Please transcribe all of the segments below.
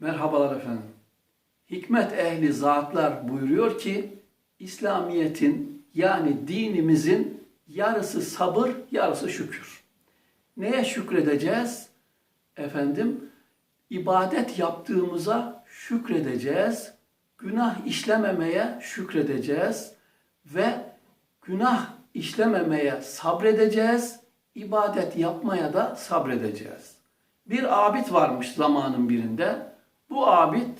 Merhabalar efendim. Hikmet ehli zatlar buyuruyor ki İslamiyet'in yani dinimizin yarısı sabır, yarısı şükür. Neye şükredeceğiz? Efendim, ibadet yaptığımıza şükredeceğiz. Günah işlememeye şükredeceğiz ve günah işlememeye sabredeceğiz. ibadet yapmaya da sabredeceğiz. Bir abid varmış zamanın birinde. Bu abid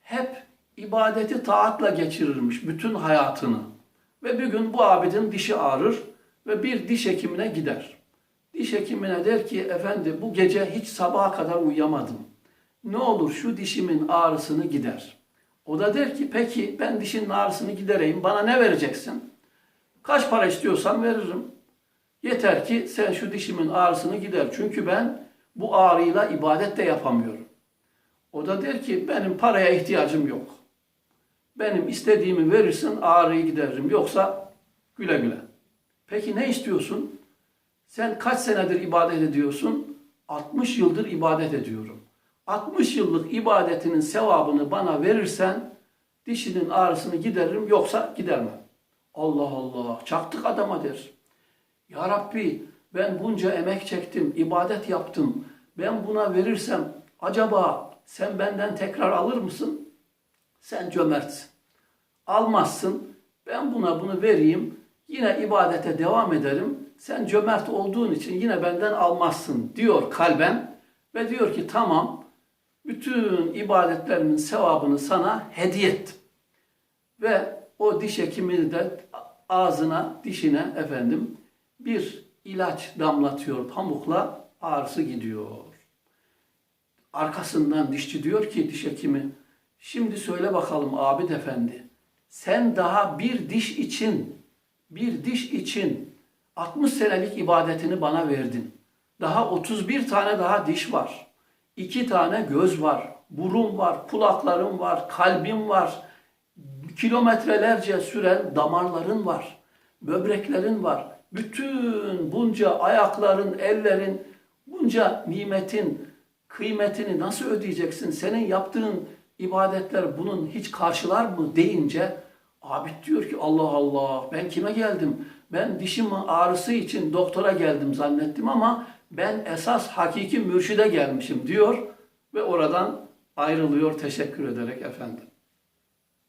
hep ibadeti taatla geçirirmiş bütün hayatını. Ve bir gün bu abidin dişi ağrır ve bir diş hekimine gider. Diş hekimine der ki efendi bu gece hiç sabaha kadar uyuyamadım. Ne olur şu dişimin ağrısını gider. O da der ki peki ben dişinin ağrısını gidereyim bana ne vereceksin? Kaç para istiyorsan veririm. Yeter ki sen şu dişimin ağrısını gider. Çünkü ben bu ağrıyla ibadet de yapamıyorum. O da der ki benim paraya ihtiyacım yok. Benim istediğimi verirsin ağrıyı gideririm. Yoksa güle güle. Peki ne istiyorsun? Sen kaç senedir ibadet ediyorsun? 60 yıldır ibadet ediyorum. 60 yıllık ibadetinin sevabını bana verirsen dişinin ağrısını gideririm yoksa gidermem. Allah Allah çaktık adama der. Ya Rabbi ben bunca emek çektim, ibadet yaptım. Ben buna verirsem acaba sen benden tekrar alır mısın? Sen cömertsin. Almazsın. Ben buna bunu vereyim. Yine ibadete devam ederim. Sen cömert olduğun için yine benden almazsın diyor kalben. Ve diyor ki tamam bütün ibadetlerimin sevabını sana hediye ettim. Ve o diş hekimi de ağzına, dişine efendim bir ilaç damlatıyor pamukla ağrısı gidiyor. Arkasından dişçi diyor ki diş hekimi şimdi söyle bakalım abid efendi sen daha bir diş için bir diş için 60 senelik ibadetini bana verdin. Daha 31 tane daha diş var. iki tane göz var. Burun var, kulakların var, kalbin var. Kilometrelerce süren damarların var. Böbreklerin var. Bütün bunca ayakların, ellerin, bunca nimetin kıymetini nasıl ödeyeceksin? Senin yaptığın ibadetler bunun hiç karşılar mı deyince abid diyor ki Allah Allah ben kime geldim? Ben dişim ağrısı için doktora geldim zannettim ama ben esas hakiki mürşide gelmişim diyor ve oradan ayrılıyor teşekkür ederek efendim.